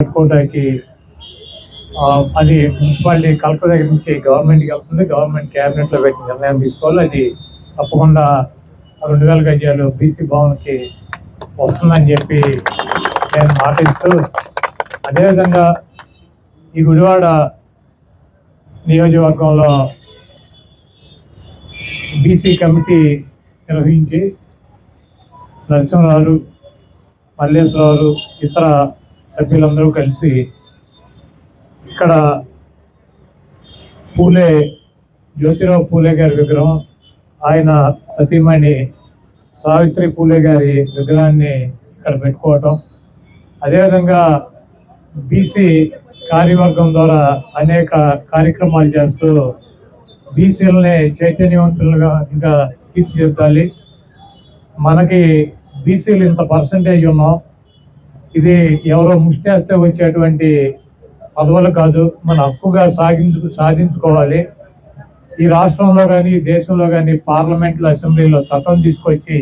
పెట్టుకోవడానికి ఆ, అది మున్సిపాలిటీ కలెక్టర్ దగ్గర నుంచి గవర్నమెంట్కి వెళ్తుంది. గవర్నమెంట్ క్యాబినెట్లో పెట్టి నిర్ణయం తీసుకోవాలి. అది తప్పకుండా రెండు వేల గజాలు బీసీ భవన్కి వస్తుందని చెప్పి నేను మాటిస్తూ అదేవిధంగా ఈ గుడివాడ నియోజకవర్గంలో బీసీ కమిటీ నిర్వహించి నరసింహరావు మల్లేశ్వరరావు ఇతర సభ్యులందరూ కలిసి ఇక్కడ పూలే జ్యోతిరావు పూలే గారి విగ్రహం ఆయన సతీమణి సావిత్రి పూలే గారి విగ్రహాన్ని ఇక్కడ పెట్టుకోవటం. అదేవిధంగా బీసీ కార్యవర్గం ద్వారా అనేక కార్యక్రమాలు చేస్తూ బీసీలని చైతన్యవంతులుగా ఇంకా తీర్చిదిద్దాలి. మనకి బీసీలు ఇంత పర్సంటేజ్ ఉన్నాం. ఇది ఎవరో ముష్టేస్తే వచ్చేటువంటి పదవులు కాదు. మన హక్కుగా సాగించు సాధించుకోవాలి. ఈ రాష్ట్రంలో కానీ దేశంలో కానీ పార్లమెంట్లో అసెంబ్లీలో చట్టం తీసుకొచ్చి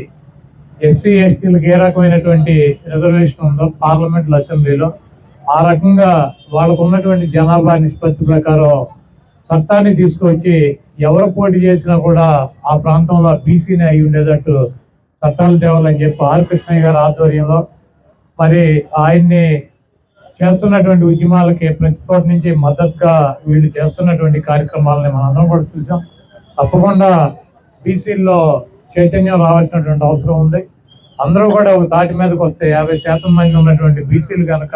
ఎస్సీ ఎస్టీలకు ఏ రకమైనటువంటి రిజర్వేషన్ ఉందో పార్లమెంట్లో అసెంబ్లీలో ఆ రకంగా వాళ్ళకు ఉన్నటువంటి జనాభా నిష్పత్తి ప్రకారం చట్టాన్ని తీసుకొచ్చి ఎవరు పోటీ చేసినా కూడా ఆ ప్రాంతంలో బీసీని అయి ఉండేటట్టు చట్టాలు తేవాలని చెప్పి ఆర్ కృష్ణయ్య గారి ఆధ్వర్యంలో మరి ఆయన్ని చేస్తున్నటువంటి ఉద్యమాలకి ప్రతి చోట నుంచి మద్దతుగా వీళ్ళు చేస్తున్నటువంటి కార్యక్రమాలని మనందరం కూడా చూసాం. తప్పకుండా బీసీల్లో చైతన్యం రావాల్సినటువంటి అవసరం ఉంది. అందరూ కూడా ఒక తాటి మీదకి వస్తే యాభై శాతం మంది ఉన్నటువంటి బీసీలు కనుక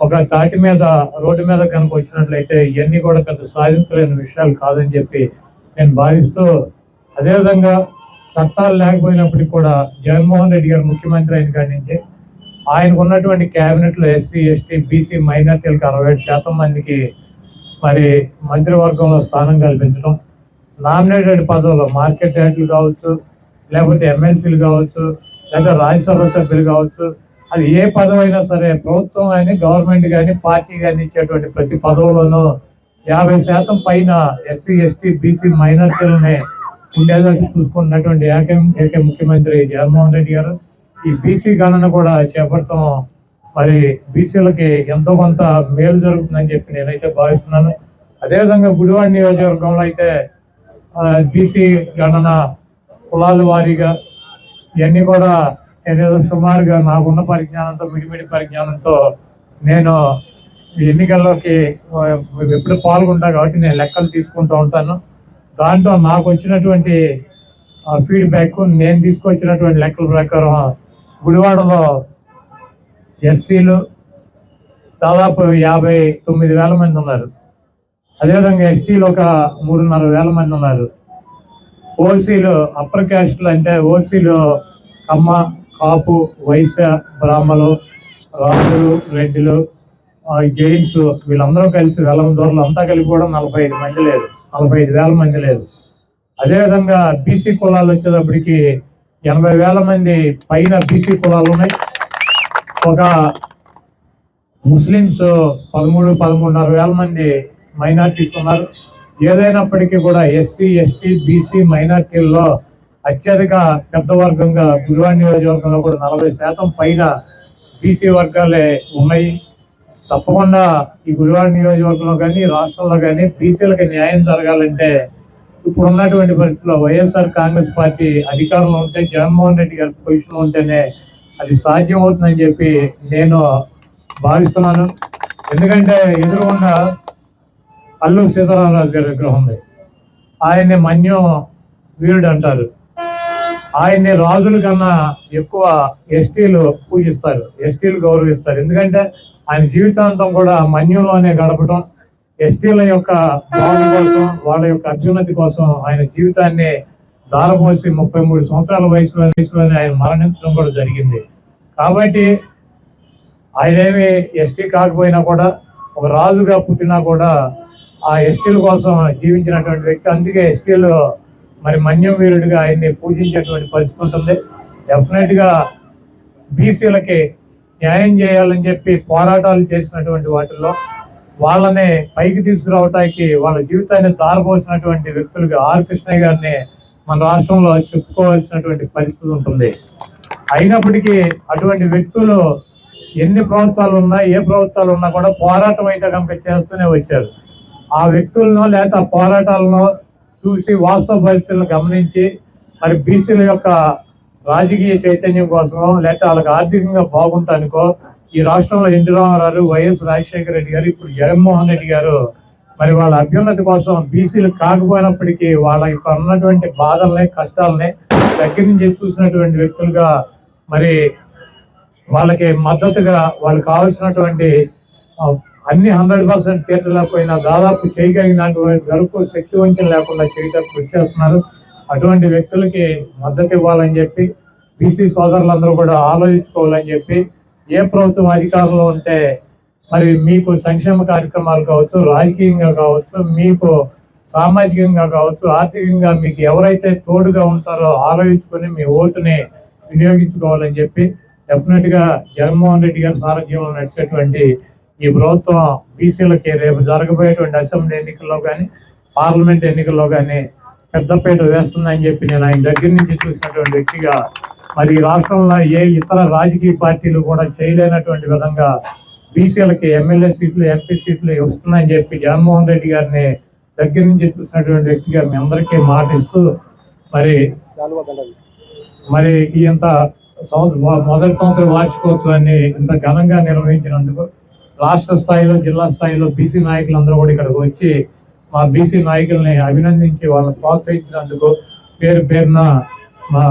ఒక తాటి మీద రోడ్డు మీద కనుక వచ్చినట్లయితే ఇవన్నీ కూడా పెద్ద సాధించలేని విషయాలు కాదని చెప్పి నేను భావిస్తూ అదేవిధంగా చట్టాలు లేకపోయినప్పటికీ కూడా జగన్మోహన్ రెడ్డి గారు ముఖ్యమంత్రి అయిన కాడి నుంచి ఆయనకు ఉన్నటువంటి క్యాబినెట్లో ఎస్సీ ఎస్టీ బీసీ మైనార్టీలకు అరవై ఏడు శాతం మందికి మరి మంత్రివర్గంలో స్థానం కల్పించడం నామినేటెడ్ పదవులు మార్కెట్ రేట్లు కావచ్చు లేకపోతే ఎమ్మెల్సీలు కావచ్చు లేదా రాజ్యసభ సభ్యులు కావచ్చు అది ఏ పదవైనా అయినా సరే ప్రభుత్వం కానీ గవర్నమెంట్ కానీ పార్టీ కానీ ఇచ్చేటువంటి ప్రతి పదవులోనూ యాభై శాతం పైన ఎస్సీ ఎస్టీ బీసీ మైనార్టీలనే ఉండేదానికి చూసుకున్నటువంటి ఏక ముఖ్యమంత్రి జగన్మోహన్ రెడ్డి గారు. ఈ బీసీ గణన కూడా చేపడటం మరి బీసీలకి ఎంతో కొంత మేలు జరుగుతుందని చెప్పి నేనైతే భావిస్తున్నాను. అదేవిధంగా గుడివాడ నియోజకవర్గంలో అయితే బీసీ గణన కులాల వారీగా ఇవన్నీ కూడా నేనేదో సుమారుగా నాకున్న పరిజ్ఞానంతో మిడిమిడి పరిజ్ఞానంతో నేను ఎన్నికల్లోకి ఎప్పుడు పాల్గొంటా కాబట్టి నేను లెక్కలు తీసుకుంటూ ఉంటాను. దాంట్లో నాకు వచ్చినటువంటి ఫీడ్బ్యాక్ నేను తీసుకొచ్చినటువంటి లెక్కల ప్రకారం గుడివాడలో ఎస్సీలు దాదాపు యాభై తొమ్మిది వేల మంది ఉన్నారు. అదేవిధంగా ఎస్టీలు ఒక మూడున్నర వేల మంది ఉన్నారు. ఓసీలు అప్పర్ క్యాస్ట్లు అంటే ఓసీలు కమ్మ కాపు వైశ్య బ్రాహ్మలు రాజులు రెడ్డిలు జైన్స్ వీళ్ళందరూ కలిసి వెలం దూరలు అంతా కలిపి కూడా నలభై ఐదు మంది లేదు. నలభై ఐదు వేల మంది లేదు. అదేవిధంగా బీసీ కులాలు వచ్చేటప్పటికి ఎనభై వేల మంది పైన బీసీ కులాలు ఉన్నాయి. ఒక ముస్లిమ్స్ పదమూడు పదమూడున్నర వేల మంది మైనార్టీస్ ఉన్నారు. ఏదైనప్పటికీ కూడా ఎస్సీ ఎస్టీ బీసీ మైనార్టీల్లో అత్యధిక పెద్ద వర్గంగా గురువాడ నియోజకవర్గంలో కూడా నలభై శాతం పైన బీసీ వర్గాలే ఉన్నాయి. తప్పకుండా ఈ గురువాడ నియోజకవర్గంలో కానీ రాష్ట్రంలో కానీ బీసీలకు న్యాయం జరగాలంటే ఇప్పుడు ఉన్నటువంటి పరిస్థితుల్లో వైఎస్ఆర్ కాంగ్రెస్ పార్టీ అధికారంలో ఉంటే జగన్మోహన్ రెడ్డి గారి పొజిషన్లో ఉంటేనే అది సాధ్యం అవుతుందని చెప్పి నేను భావిస్తున్నాను. ఎందుకంటే ఎదురుగున్న అల్లు సీతారామరాజు గారి విగ్రహం ఉంది. ఆయన్ని మన్యం వీరుడు అంటారు. ఆయన్ని రాజుల కన్నా ఎక్కువ ఎస్టీలు పూజిస్తారు ఎస్టీలు గౌరవిస్తారు. ఎందుకంటే ఆయన జీవితాంతం కూడా మన్యంలోనే గడపడం ఎస్టీల యొక్క బాగు కోసం వాళ్ళ యొక్క అభ్యున్నతి కోసం ఆయన జీవితాన్ని దారపోసి ముప్పై మూడు సంవత్సరాల వయసులో వయసులోనే ఆయన మరణించడం కూడా జరిగింది. కాబట్టి ఆయనేమి ఎస్టీ కాకపోయినా కూడా ఒక రాజుగా పుట్టినా కూడా ఆ ఎస్టీల కోసం జీవించినటువంటి వ్యక్తి. అందుకే ఎస్టీలు మరి మన్యం వీరుడిగా ఆయన్ని పూజించేటువంటి పరిస్థితి ఉంటుంది. డెఫినెట్గా బీసీలకి న్యాయం చేయాలని చెప్పి పోరాటాలు చేసినటువంటి వాటిల్లో వాళ్ళని పైకి తీసుకురావటానికి వాళ్ళ జీవితాన్ని దారపోసినటువంటి వ్యక్తులుగా ఆర్ కృష్ణయ్య గారిని మన రాష్ట్రంలో చెప్పుకోవాల్సినటువంటి పరిస్థితి ఉంటుంది. అయినప్పటికీ అటువంటి వ్యక్తులు ఎన్ని ప్రభుత్వాలు ఉన్నా ఏ ప్రభుత్వాలు ఉన్నా కూడా పోరాటం అయితే కనుక చేస్తూనే వచ్చారు. ఆ వ్యక్తులను లేకపోతే ఆ పోరాటాలను చూసి వాస్తవ పరిస్థితులను గమనించి మరి బీసీల యొక్క రాజకీయ చైతన్యం కోసం లేకపోతే వాళ్ళకి ఆర్థికంగా బాగుంటానికో ఈ రాష్ట్రంలో N T Rama Rao Y S Rajasekhara Reddy garu ఇప్పుడు జగన్మోహన్ రెడ్డి గారు మరి వాళ్ళ అభ్యున్నతి కోసం బీసీలు కాకపోయినప్పటికీ వాళ్ళ యొక్క ఉన్నటువంటి బాధల్ని కష్టాలని దగ్గర నుంచి చూసినటువంటి వ్యక్తులుగా మరి వాళ్ళకి మద్దతుగా వాళ్ళకి కావాల్సినటువంటి అన్ని హండ్రెడ్ పర్సెంట్ తీర్చలేకపోయినా దాదాపు చేయగలిగినటువంటి వరకు శక్తి వంచన లేకుండా చేయడానికి కృషి చేస్తున్నారు. అటువంటి వ్యక్తులకి మద్దతు ఇవ్వాలని చెప్పి బీసీ సోదరులందరూ కూడా ఆలోచించుకోవాలని చెప్పి ఏ ప్రభుత్వం అధికారంలో ఉంటే మరి మీకు సంక్షేమ కార్యక్రమాలు కావచ్చు రాజకీయంగా కావచ్చు మీకు సామాజికంగా కావచ్చు ఆర్థికంగా మీకు ఎవరైతే తోడుగా ఉంటారో ఆలోచించుకొని మీ ఓటుని వినియోగించుకోవాలని చెప్పి డెఫినెట్గా జగన్మోహన్ రెడ్డి గారి సారథ్యంలో నడిచేటువంటి ఈ ప్రభుత్వం బీసీలకి రేపు జరగబోయేటువంటి అసెంబ్లీ ఎన్నికల్లో కానీ పార్లమెంట్ ఎన్నికల్లో కానీ పెద్దపేట వేస్తుందని చెప్పి నేను ఆయన దగ్గర నుంచి చూసినటువంటి వ్యక్తిగా మరి ఈ రాష్ట్రంలో ఏ ఇతర రాజకీయ పార్టీలు కూడా చేయలేనటువంటి విధంగా బీసీలకి ఎమ్మెల్యే సీట్లు ఎంపీ సీట్లు వస్తున్నాయని చెప్పి జగన్మోహన్ రెడ్డి గారిని దగ్గర నుంచి చూసినటువంటి వ్యక్తిగా మీ అందరికీ మాట ఇస్తూ మరి మరి ఇంత సంవత్సరం మొదటి సంవత్సరం వార్షికోత్సవాన్ని ఇంత ఘనంగా నిర్వహించినందుకు రాష్ట్ర స్థాయిలో జిల్లా స్థాయిలో బీసీ నాయకులందరూ కూడా ఇక్కడికి వచ్చి మా బీసీ నాయకుల్ని అభినందించి వాళ్ళని ప్రోత్సహించినందుకు పేరు పేరున మా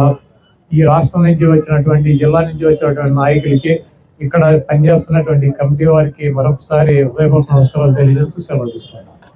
ఈ రాష్ట్రం నుంచి వచ్చినటువంటి జిల్లా నుంచి వచ్చినటువంటి నాయకులకి ఇక్కడ పనిచేస్తున్నటువంటి కమిటీ వారికి మరొకసారి హృదయపూర్వక నమస్కారాలు తెలియజేస్తూ సెలవు తీసుకున్నాను